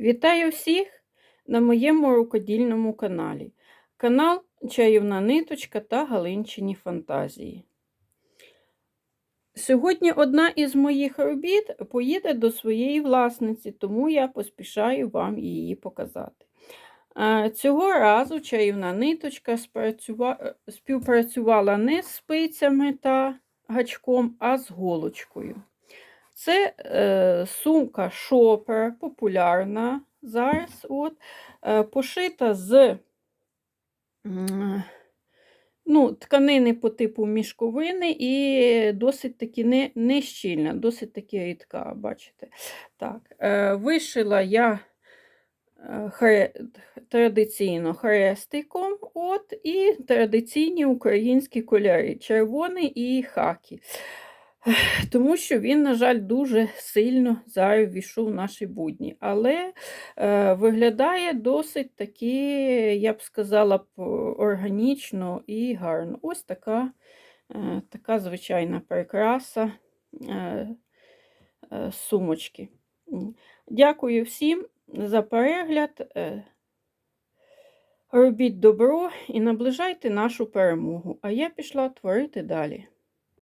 Вітаю всіх на моєму рукодільному каналі. Канал Чаївна Ниточка та Галинчині Фантазії. Сьогодні одна із моїх робіт поїде до своєї власниці, тому я поспішаю вам її показати. Цього разу чаївна ниточка співпрацювала не з спицями та гачком, а з голочкою. Це е, сумка шопер, популярна зараз, от, е, пошита з ну, тканини по типу мішковини і досить таки не, не щільна, досить таки рідка, бачите. Так, е, вишила я е, хре, традиційно хрестиком, от, і традиційні українські кольори червоний і хакі. Тому що він, на жаль, дуже сильно зараз війшов в наші будні. Але е, виглядає досить таки, я б сказала, органічно і гарно. Ось така, е, така звичайна прикраса е, е, сумочки. Дякую всім за перегляд. Е, Робіть добро і наближайте нашу перемогу. А я пішла творити далі.